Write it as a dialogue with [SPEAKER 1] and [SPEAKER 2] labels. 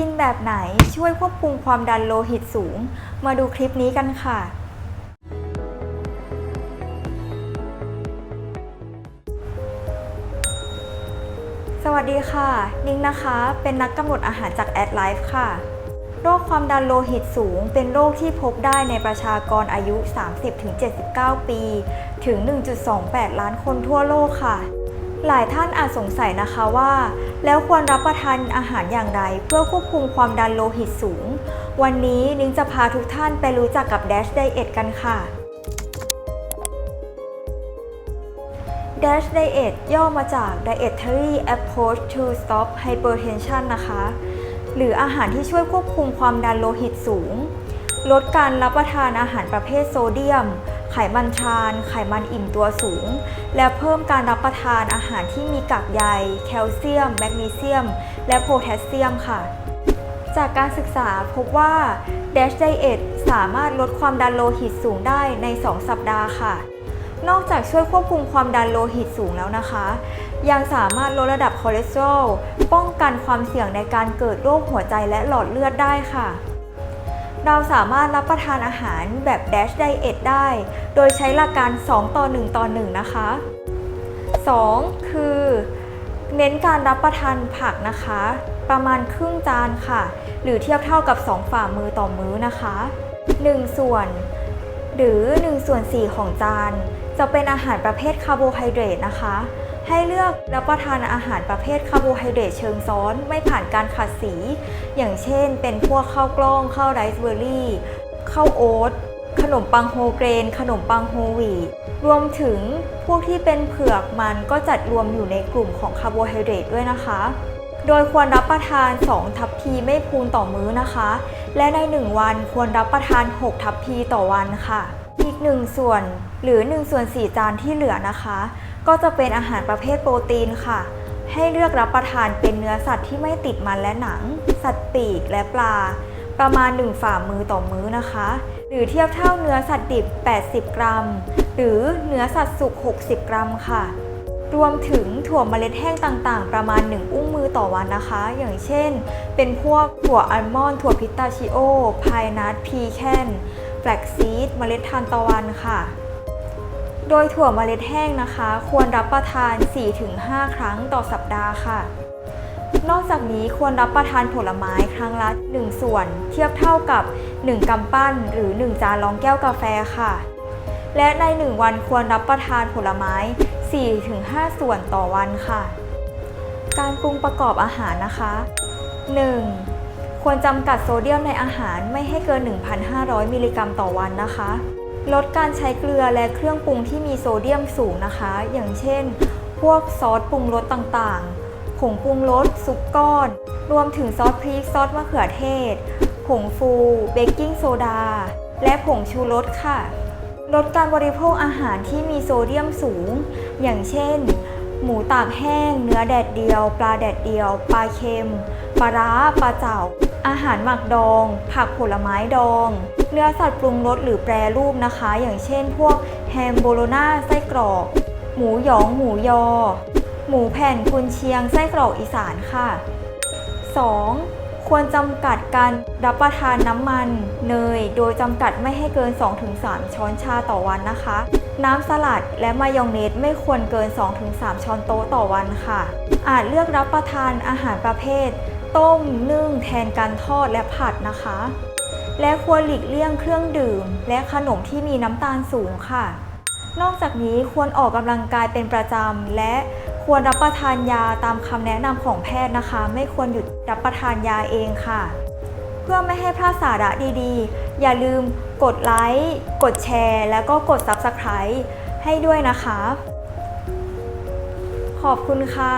[SPEAKER 1] กินแบบไหนช่วยควบคุมความดันโลหิตสูง มาดูคลิปนี้กันค่ะ สวัสดีค่ะ นิ้งนะคะ เป็นนักกำหนดอาหารจากแอดไลฟ์ค่ะ โรคความดันโลหิตสูง เป็นโรคที่พบได้ในประชากรอายุ 30-79 ปี ถึง 1.28 ล้านคนทั่วโลกค่ะ หลายท่านอาจสงสัยนะคะว่า แล้วควรรับประทานอาหารอย่างไร เพื่อควบคุมความดันโลหิตสูง วันนี้นิ้งจะพาทุกท่านไปรู้จักกับ Dash Diet กันค่ะ Dash Diet ย่อมาจาก Dietary Approach to Stop Hypertension นะคะ หรืออาหารที่ช่วยควบคุมความดันโลหิตสูง ลดการรับประทานอาหารประเภทโซเดียม ไขมันทราน ไขมันอิ่มตัวสูง และเพิ่มการรับประทานอาหารที่มีกากใย แคลเซียม แมกนีเซียม และโพแทสเซียมค่ะ จากการศึกษาพบว่า Dash Diet สามารถลดความดันโลหิตสูงได้ใน 2 สัปดาห์ค่ะ นอกจากช่วยควบคุมความดันโลหิตสูงแล้วนะคะ ยังสามารถลดระดับคอเลสเตอรอล ป้องกันความเสี่ยงในการเกิดโรคหัวใจและหลอดเลือดได้ค่ะ เราสามารถรับประทานอาหารแบบ Dash Diet ได้ โดยใช้หลักการ 2 ต่อ 1 ต่อ 1 นะคะ 2. คือ เน้นการรับประทานผักนะคะ ประมาณครึ่งจานค่ะ หรือเทียบเท่ากับ 2 ฝ่ามือต่อมื้อนะคะ 1 ส่วน หรือ 1 ส่วน 4 ของจาน จะเป็นอาหารประเภทคาร์โบไฮเดรตนะคะ ให้เลือกรับประทานอาหารประเภทคาร์โบไฮเดรตเชิงซ้อน ไม่ผ่านการขัดสี อย่างเช่น เป็นพวกข้าวกล้องข้าวไรซ์เบอร์รี่ข้าวโอ๊ตขนมปังโฮเกรน ขนมปังโฮวีตรวมถึงพวกที่เป็นเผือกมันก็จัดรวมอยู่ในกลุ่มของคาร์โบไฮเดรตด้วยนะคะ โดยควรรับประทาน 2 ทัพพีไม่พูนต่อมื้อนะคะ และใน 1 วันควรรับประทาน 6 ทัพพีต่อวันค่ะ อีก 1 ส่วนหรือ1ส่วน4จานที่เหลือนะคะ ก็จะเป็นอาหารประเภทโปรตีนค่ะ ให้เลือกรับประทานเป็นเนื้อสัตว์ที่ไม่ติดมันและหนัง สัตว์ปีกและปลา ประมาณ 1 ฝ่ามือต่อมื้อนะคะ หรือเทียบเท่าเนื้อสัตว์ดิบ 80 กรัม หรือเนื้อสัตว์สุก 60 กรัมค่ะ รวมถึงถั่วเมล็ดแห้งต่างๆ ประมาณ 1 อุ้งมือต่อวันนะคะ อย่างเช่น เป็นพวกถั่วอัลมอนด์ถั่วพิสตาชิโอพายนัทพีแคนแฟลกซีดเมล็ดทานตะวันค่ะ โดยถั่วเมล็ดแห้งนะคะ ควรรับประทาน 4-5 ครั้งต่อสัปดาห์ค่ะ นอกจากนี้ควรรับประทานผลไม้ครั้งละ 1 ส่วน เทียบเท่ากับ 1กำปั้น หรือ 1 จานรองแก้วกาแฟค่ะ และใน 1 วันควรรับประทานผลไม้ 4-5 ส่วนต่อวันค่ะ การปรุงประกอบอาหารนะคะ 1. ควรจำกัดโซเดียมในอาหารไม่ให้เกิน 1,500 มิลลิกรัมต่อวันนะคะ ลดการใช้เกลือและเครื่องปรุงที่มีโซเดียมสูงนะคะ อย่างเช่น พวกซอสปรุงรสต่างๆ ผงปรุงรสซุปก้อน รวมถึงซอสพริกซอสมะเขือเทศ ผงฟูเบกกิ้งโซดา และผงชูรสค่ะ ลดการบริโภคอาหารที่มีโซเดียมสูง อย่างเช่น หมูตากแห้ง เนื้อแดดเดียว ปลาแดดเดียว ปลาเค็ม ปลาร้า ปลาเจ่า อาหารหมักดอง ผักผลไม้ดอง เนื้อสัตว์ปรุงรสหรือแปรรูปนะคะ อย่างเช่น พวกแฮมโบโลนาไส้กรอก หมูหยองหมูยอ หมูแผ่นกุนเชียงไส้กรอกอีสานค่ะ 2. ควรจำกัดการรับประทานน้ำมัน เนย โดยจำกัดไม่ให้เกิน 2-3 ช้อนชาต่อวันนะคะ น้ำสลัดและมายองเนสไม่ควรเกิน 2-3 ช้อนโต๊ะต่อวันค่ะ อาจเลือกรับประทานอาหารประเภท ต้ม นึ่ง แทนการทอดและผัดนะคะ และควรหลีกเลี่ยงเครื่องดื่ม และขนมที่มีน้ำตาลสูงค่ะ นอกจากนี้ควรออกกำลังกายเป็นประจำ และควรรับประทานยาตามคำแนะนำของแพทย์นะคะ ไม่ควรหยุดรับประทานยาเองค่ะ เพื่อไม่ให้พลาดสาระดีๆ อย่าลืมกดไลค์ กดแชร์ แล้วก็กด Subscribe ให้ด้วยนะคะ ขอบคุณค่ะ